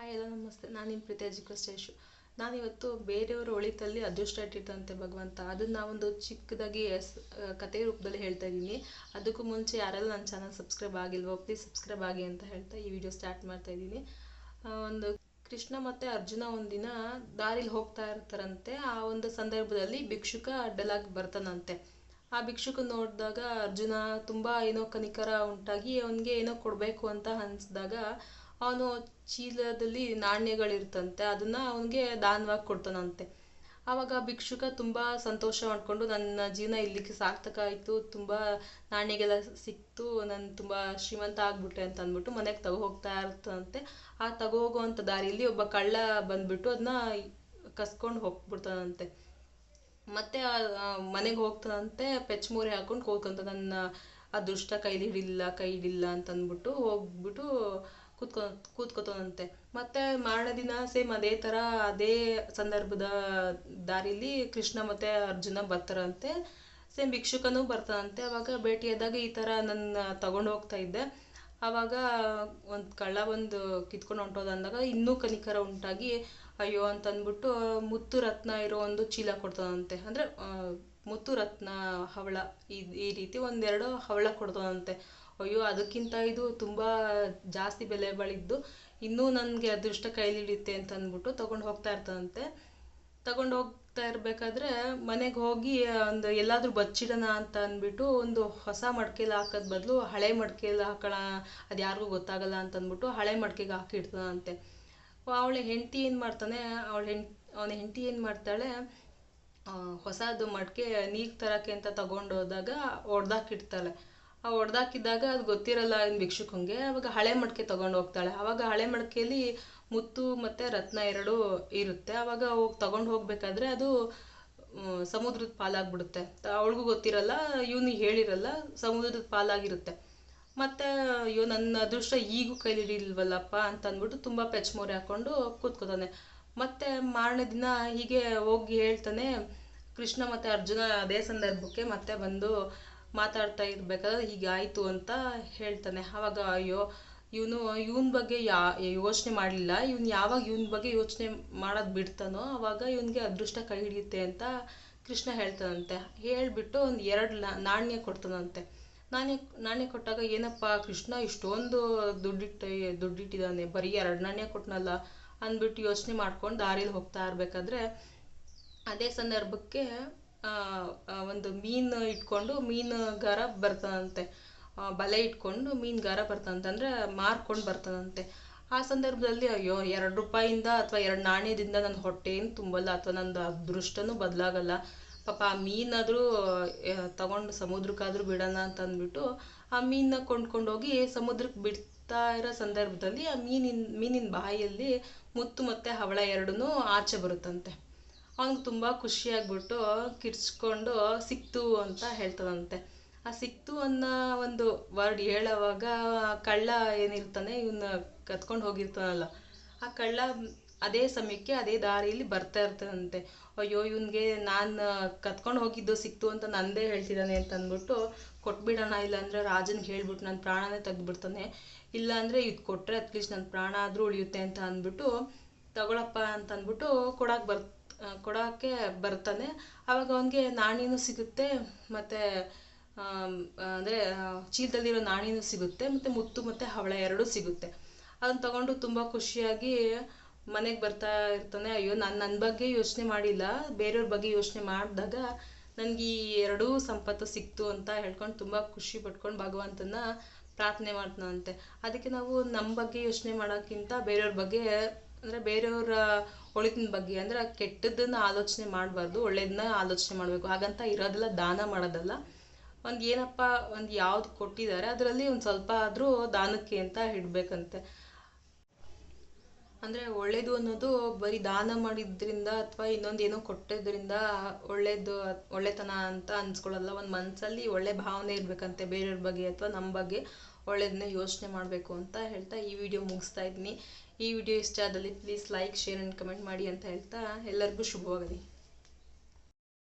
Hi ಎಲ್ಲ ನಮಸ್ತೆ ನಾನು ನಿಮ್ಮ ಪ್ರೀತಿ ಎಜುಕೇಶ್ ನಾನಿವತ್ತು ಬೇರೆಯವರ ಒಳಿತಲ್ಲಿ ಅದೃಷ್ಟ ಇಟ್ಟಿದ್ದಂತೆ ಭಗವಂತ. ಅದನ್ನು ಒಂದು ಚಿಕ್ಕದಾಗಿ ಎಸ್ ಕತೆ ರೂಪದಲ್ಲಿ ಹೇಳ್ತಾ ಇದ್ದೀನಿ. ಅದಕ್ಕೂ ಮುಂಚೆ ಯಾರೆಲ್ಲ ನನ್ನ ಚಾನಲ್ ಸಬ್ಸ್ಕ್ರೈಬ್ ಆಗಿಲ್ವೋ ಪ್ಲೀಸ್ ಸಬ್ಸ್ಕ್ರೈಬ್ ಆಗಿ ಅಂತ ಹೇಳ್ತಾ ಈ ವಿಡಿಯೋ ಸ್ಟಾರ್ಟ್ ಮಾಡ್ತಾ ಇದ್ದೀನಿ. ಒಂದು ಕೃಷ್ಣ ಮತ್ತು ಅರ್ಜುನ ಒಂದಿನ ದಾರಿಲಿ ಹೋಗ್ತಾ ಇರ್ತಾರಂತೆ. ಆ ಒಂದು ಸಂದರ್ಭದಲ್ಲಿ ಭಿಕ್ಷುಕ ಅಡ್ಡಲಾಗಿ ಬರ್ತಾನಂತೆ. ಆ ಭಿಕ್ಷುಕ ನೋಡಿದಾಗ ಅರ್ಜುನ ತುಂಬ ಏನೋ ಕನಿಕರ ಉಂಟಾಗಿ ಅವನಿಗೆ ಏನೋ ಕೊಡಬೇಕು ಅಂತ ಅನಿಸಿದಾಗ ಅವನು ಚೀಲದಲ್ಲಿ ನಾಣ್ಯಗಳಿರ್ತಂತೆ, ಅದನ್ನ ಅವನಿಗೆ ದಾನವಾಗಿ ಕೊಡ್ತಾನಂತೆ. ಆವಾಗ ಭಿಕ್ಷುಕ ತುಂಬ ಸಂತೋಷ ಮಾಡಿಕೊಂಡು, ನನ್ನ ಜೀವನ ಇಲ್ಲಿಗೆ ಸಾರ್ಥಕ ತುಂಬ ನಾಣ್ಯಗೆಲ್ಲ ಸಿಕ್ತು, ನಾನು ತುಂಬ ಶ್ರೀಮಂತ ಆಗಿಬಿಟ್ಟೆ ಅಂತ ಅಂದ್ಬಿಟ್ಟು ಮನೆಗೆ ತಗೋ ಹೋಗ್ತಾ ಇರ್ತಂತೆ. ಆ ತಗೋ ಹೋಗುವಂಥ ದಾರಿಯಲ್ಲಿ ಒಬ್ಬ ಕಳ್ಳ ಬಂದ್ಬಿಟ್ಟು ಅದನ್ನ ಕಸ್ಕೊಂಡು ಹೋಗ್ಬಿಡ್ತಾನಂತೆ. ಮತ್ತೆ ಮನೆಗೆ ಹೋಗ್ತಾನಂತೆ ಪೆಚ್ಮೂರಿ ಹಾಕೊಂಡು ಕೂತ್ಕೊಂತ, ನನ್ನ ಅದೃಷ್ಟ ಕೈಲಿ ಹಿಡಿಲಿಲ್ಲ, ಕೈ ಅಂತ ಅಂದ್ಬಿಟ್ಟು ಹೋಗ್ಬಿಟ್ಟು ಕೂತ್ಕೊ, ಕೂತ್ಕೋತಾನಂತೆ. ಮತ್ತೆ ಮಾರನೇ ದಿನ ಸೇಮ್ ಅದೇ ಥರ ಅದೇ ಸಂದರ್ಭದ ದಾರಿಲಿ ಕೃಷ್ಣ ಮತ್ತೆ ಅರ್ಜುನ ಬರ್ತಾರಂತೆ. ಸೇಮ್ ಭಿಕ್ಷುಕನೂ ಬರ್ತಾನಂತೆ. ಅವಾಗ ಭೇಟಿಯಾದಾಗ ಈ ಥರ ನನ್ನ ತಗೊಂಡು ಹೋಗ್ತಾ ಇದ್ದೆ. ಆವಾಗ ಒಂದು ಕಳ್ಳ ಒಂದು ಕಿತ್ಕೊಂಡು ಹೊಂಟೋದ ಅಂದಾಗ ಇನ್ನೂ ಕನಿಕರ ಉಂಟಾಗಿ, ಅಯ್ಯೋ ಅಂತ ಅಂದ್ಬಿಟ್ಟು ಮುತ್ತು ರತ್ನ ಇರೋ ಒಂದು ಚೀಲ ಕೊಡ್ತಾನಂತೆ. ಅಂದರೆ ಮುತ್ತು ರತ್ನ ಹವಳ. ಈ ಈ ರೀತಿ ಒಂದೆರಡು ಹವಳ ಕೊಡ್ತಾನಂತೆ. ಅಯ್ಯೋ, ಅದಕ್ಕಿಂತ ಇದು ತುಂಬ ಜಾಸ್ತಿ ಬೆಲೆ ಬಾಳಿದ್ದು ಇನ್ನೂ ನನಗೆ ಅದೃಷ್ಟ ಕೈಲಿ ಹಿಡಿಯುತ್ತೆ ಅಂತ ಅಂದ್ಬಿಟ್ಟು ತಗೊಂಡು ಹೋಗ್ತಾ ಇರ್ತಾನಂತೆ ತಗೊಂಡು ಹೋಗ್ತಾ ಇರಬೇಕಾದ್ರೆ ಮನೆಗೆ ಹೋಗಿ ಒಂದು ಎಲ್ಲಾದರೂ ಬಚ್ಚಿಡೋಣ ಅಂತ ಅಂದ್ಬಿಟ್ಟು ಒಂದು ಹೊಸ ಮಡ್ಕೆಲಿ ಹಾಕೋದ್ ಬದಲು ಹಳೆ ಮಡ್ಕೆಲಿ ಹಾಕೋಣ, ಅದು ಯಾರಿಗೂ ಗೊತ್ತಾಗಲ್ಲ ಅಂತ ಅಂದ್ಬಿಟ್ಟು ಹಳೆ ಮಡಿಕೆಗೆ ಹಾಕಿಡ್ತಾನಂತೆ ಅವಳ ಹೆಂಡತಿ ಏನು ಮಾಡ್ತಾನೆ, ಅವಳ ಹೆಂಡ್ ಅವನ ಹೆಂಡತಿ ಏನು ಮಾಡ್ತಾಳೆ ಹೊಸದು ಮಡಿಕೆ ನೀರು ತರಕ್ಕೆ ಅಂತ ತಗೊಂಡು ಹೋದಾಗ ಒಡ್ದಾಕಿಡ್ತಾಳೆ. ಆ ಒಡೆದಾಕಿದ್ದಾಗ ಅದು ಗೊತ್ತಿರಲ್ಲ ಇನ್ನು ಭಿಕ್ಷುಕಂಗೆ. ಅವಾಗ ಹಳೆ ಮಡಿಕೆ ತಗೊಂಡು ಹೋಗ್ತಾಳೆ. ಅವಾಗ ಹಳೆ ಮಡಿಕೆಯಲ್ಲಿ ಮುತ್ತು ಮತ್ತು ರತ್ನ ಎರಡು ಇರುತ್ತೆ. ಅವಾಗ ಹೋಗಿ ತಗೊಂಡು ಹೋಗ್ಬೇಕಾದ್ರೆ ಅದು ಸಮುದ್ರದ ಪಾಲಾಗ್ಬಿಡುತ್ತೆ. ಅವಳಿಗೂ ಗೊತ್ತಿರಲ್ಲ, ಇವನಿಗೆ ಹೇಳಿರಲ್ಲ, ಸಮುದ್ರದ ಪಾಲಾಗಿರುತ್ತೆ. ಮತ್ತು, ಅಯ್ಯೋ, ನನ್ನ ಅದೃಷ್ಟ ಈಗೂ ಕೈಲಿಡಿಲ್ವಲ್ಲಪ್ಪ ಅಂತ ಅಂದ್ಬಿಟ್ಟು ತುಂಬ ಪೆಚ್ಮೋರೆ ಹಾಕ್ಕೊಂಡು ಕೂತ್ಕೋತಾನೆ. ಮತ್ತೆ ಮಾರನೇ ದಿನ ಹೀಗೆ ಹೋಗಿ ಹೇಳ್ತಾನೆ, ಕೃಷ್ಣ ಮತ್ತು ಅರ್ಜುನ ಅದೇ ಸಂದರ್ಭಕ್ಕೆ ಮತ್ತೆ ಬಂದು ಮಾತಾಡ್ತಾ ಇರ್ಬೇಕಾದ್ರೆ ಹೀಗಾಯಿತು ಅಂತ ಹೇಳ್ತಾನೆ. ಅವಾಗ ಅಯ್ಯೋ, ಇವನು, ಇವನ ಬಗ್ಗೆ ಯಾ, ಯೋಚನೆ ಮಾಡಲಿಲ್ಲ. ಇವ್ನು ಯಾವಾಗ ಇವನ ಬಗ್ಗೆ ಯೋಚನೆ ಮಾಡೋದು ಬಿಡ್ತಾನೋ ಆವಾಗ ಇವನಿಗೆ ಅದೃಷ್ಟ ಕೈ ಹಿಡಿಯುತ್ತೆ ಅಂತ ಕೃಷ್ಣ ಹೇಳ್ತಾನಂತೆ. ಹೇಳಿಬಿಟ್ಟು ಒಂದು ಎರಡು ನಾಣ್ಯ ಕೊಡ್ತಾನಂತೆ. ನಾಣ್ಯ ನಾಣ್ಯ ಕೊಟ್ಟಾಗ ಏನಪ್ಪ ಕೃಷ್ಣ ಇಷ್ಟೊಂದು ದುಡ್ಡಿಟ್ಟು, ದುಡ್ಡಿಟ್ಟಿದ್ದಾನೆ. ಬರೀ ಎರಡು ನಾಣ್ಯ ಕೊಟ್ಟನಲ್ಲ ಅಂದ್ಬಿಟ್ಟು ಯೋಚನೆ ಮಾಡ್ಕೊಂಡು ದಾರಿಲಿ ಹೋಗ್ತಾ ಇರಬೇಕಾದ್ರೆ ಅದೇ ಸಂದರ್ಭಕ್ಕೆ ಒಂದು ಮೀನು ಇಟ್ಕೊಂಡು ಮೀನುಗಾರ ಬರ್ತಾನಂತೆ ಬಲೆ ಇಟ್ಕೊಂಡು ಮೀನುಗಾರ ಬರ್ತಾನಂತೆ ಅಂದರೆ ಮಾರ್ಕೊಂಡು ಬರ್ತಾನಂತೆ ಆ ಸಂದರ್ಭದಲ್ಲಿ ಅಯ್ಯೋ, ಎರಡು ರೂಪಾಯಿಂದ ಅಥವಾ ಎರಡು ನಾಣ್ಯದಿಂದ ನನ್ನ ಹೊಟ್ಟೆ ಏನು ತುಂಬಲ್ಲ ಅಥವಾ ನಂದು ಅದೃಷ್ಟನೂ ಬದಲಾಗಲ್ಲ. ಪಾಪ ಆ ಮೀನಾದರೂ ತಗೊಂಡು ಸಮುದ್ರಕ್ಕಾದರೂ ಬಿಡೋಣ ಅಂತ ಅಂದ್ಬಿಟ್ಟು ಆ ಮೀನನ್ನ ಕೊಂಡ್ಕೊಂಡು ಹೋಗಿ ಸಮುದ್ರಕ್ಕೆ ಬಿಡ್ತಾ ಇರೋ ಸಂದರ್ಭದಲ್ಲಿ ಆ ಮೀನಿನ ಮೀನಿನ ಬಾಯಲ್ಲಿ ಮುತ್ತು ಮತ್ತು ಹವಳ ಎರಡೂ ಆಚೆ ಬರುತ್ತಂತೆ. ಅವ್ನಿಗೆ ತುಂಬ ಖುಷಿಯಾಗ್ಬಿಟ್ಟು ಕಿರ್ಚ್ಕೊಂಡು ಸಿಕ್ತು ಅಂತ ಹೇಳ್ತದಂತೆ. ಆ ಸಿಕ್ತು ಅನ್ನೋ ಒಂದು ವರ್ಡ್ ಹೇಳೋವಾಗ ಕಳ್ಳ ಏನಿರ್ತಾನೆ ಇವನ್ನ ಕತ್ಕೊಂಡು ಹೋಗಿರ್ತಾನಲ್ಲ. ಆ ಕಳ್ಳ ಅದೇ ಸಮಯಕ್ಕೆ ಅದೇ ದಾರಿಯಲ್ಲಿ ಬರ್ತಾ ಇರ್ತದಂತೆ. ಅಯ್ಯೋ, ಇವನಿಗೆ ನಾನು ಕತ್ಕೊಂಡು ಹೋಗಿದ್ದು ಸಿಕ್ತು ಅಂತ ನಂದೇ ಹೇಳ್ತಿದ್ದಾನೆ ಅಂತ ಅಂದ್ಬಿಟ್ಟು ಕೊಟ್ಬಿಡೋಣ, ಇಲ್ಲಾಂದರೆ ರಾಜನ್ಗೆ ಹೇಳ್ಬಿಟ್ಟು ನನ್ನ ಪ್ರಾಣನೇ ತೆಗ್ದುಬಿಡ್ತಾನೆ. ಇಲ್ಲಾಂದರೆ ಇದು ಕೊಟ್ಟರೆ ಅಟ್ಲೀಸ್ಟ್ ನನ್ನ ಪ್ರಾಣ ಆದರೂ ಉಳಿಯುತ್ತೆ ಅಂತ ಅಂದ್ಬಿಟ್ಟು, ತಗೊಳಪ್ಪ ಅಂತ ಅಂದ್ಬಿಟ್ಟು ಕೊಡಕ್ಕೆ ಬರ್ ಕೊಡೋಕ್ಕೆ ಬರ್ತಾನೆ. ಆವಾಗ ಅವನಿಗೆ ನಾಣಿನೂ ಸಿಗುತ್ತೆ, ಮತ್ತು ಅಂದರೆ ಚೀಲದಲ್ಲಿರೋ ನಾಣಿನೂ ಸಿಗುತ್ತೆ, ಮತ್ತು ಮುತ್ತು ಮತ್ತು ಹವಳ ಎರಡೂ ಸಿಗುತ್ತೆ. ಅದನ್ನು ತಗೊಂಡು ತುಂಬ ಖುಷಿಯಾಗಿ ಮನೆಗೆ ಬರ್ತಾ ಇರ್ತಾನೆ. ಅಯ್ಯೋ, ನಾನು ನನ್ನ ಬಗ್ಗೆ ಯೋಚನೆ ಮಾಡಿಲ್ಲ. ಬೇರೆಯವ್ರ ಬಗ್ಗೆ ಯೋಚನೆ ಮಾಡಿದಾಗ ನನಗೆ ಈ ಎರಡೂ ಸಂಪತ್ತು ಸಿಕ್ತು ಅಂತ ಹೇಳ್ಕೊಂಡು ತುಂಬ ಖುಷಿ ಪಟ್ಕೊಂಡು ಭಗವಂತನ ಪ್ರಾರ್ಥನೆ ಮಾಡ್ತಾನಂತೆ. ಅದಕ್ಕೆ ನಾವು ನಮ್ಮ ಬಗ್ಗೆ ಯೋಚನೆ ಮಾಡೋಕ್ಕಿಂತ ಬೇರೆಯವ್ರ ಬಗ್ಗೆ ಅಂದರೆ ಬೇರೆಯವ್ರ ಒಳಿತಿನ ಬಗ್ಗೆ, ಅಂದರೆ ಕೆಟ್ಟದ್ದನ್ನು ಆಲೋಚನೆ ಮಾಡಬಾರ್ದು, ಒಳ್ಳೇದನ್ನ ಆಲೋಚನೆ ಮಾಡಬೇಕು. ಹಾಗಂತ ಇರೋದೆಲ್ಲ ದಾನ ಮಾಡೋದಲ್ಲ. ಒಂದು ಏನಪ್ಪ, ಒಂದು ಯಾವ್ದು ಕೊಟ್ಟಿದ್ದಾರೆ, ಅದರಲ್ಲಿ ಒಂದು ಸ್ವಲ್ಪ ಆದರೂ ದಾನಕ್ಕೆ ಅಂತ ಇಡಬೇಕಂತೆ. ಅಂದರೆ ಒಳ್ಳೇದು ಅನ್ನೋದು ಬರೀ ದಾನ ಮಾಡಿದ್ರಿಂದ ಅಥವಾ ಇನ್ನೊಂದು ಏನೋ ಕೊಟ್ಟಿದ್ರಿಂದ ಒಳ್ಳೇದು, ಒಳ್ಳೆತನ ಅಂತ ಅನ್ಸ್ಕೊಳ್ಳಲ್ಲ. ಒಂದು ಮನಸ್ಸಲ್ಲಿ ಒಳ್ಳೆ ಭಾವನೆ ಇರಬೇಕಂತೆ ಬೇರೆಯವ್ರ ಬಗ್ಗೆ ಅಥವಾ ನಮ್ಮ ಬಗ್ಗೆ ಒಳ್ಳೇದನ್ನೇ ಯೋಚನೆ ಮಾಡಬೇಕು ಅಂತ ಹೇಳ್ತಾ ಈ ವಿಡಿಯೋ ಮುಗಿಸ್ತಾ ಇದ್ದೀನಿ. ಈ ವಿಡಿಯೋ ಇಷ್ಟ ಆದಲ್ಲಿ please like share and comment ಮಾಡಿ ಅಂತ ಹೇಳ್ತಾ ಎಲ್ಲರಿಗೂ ಶುಭವಾಗಲಿ.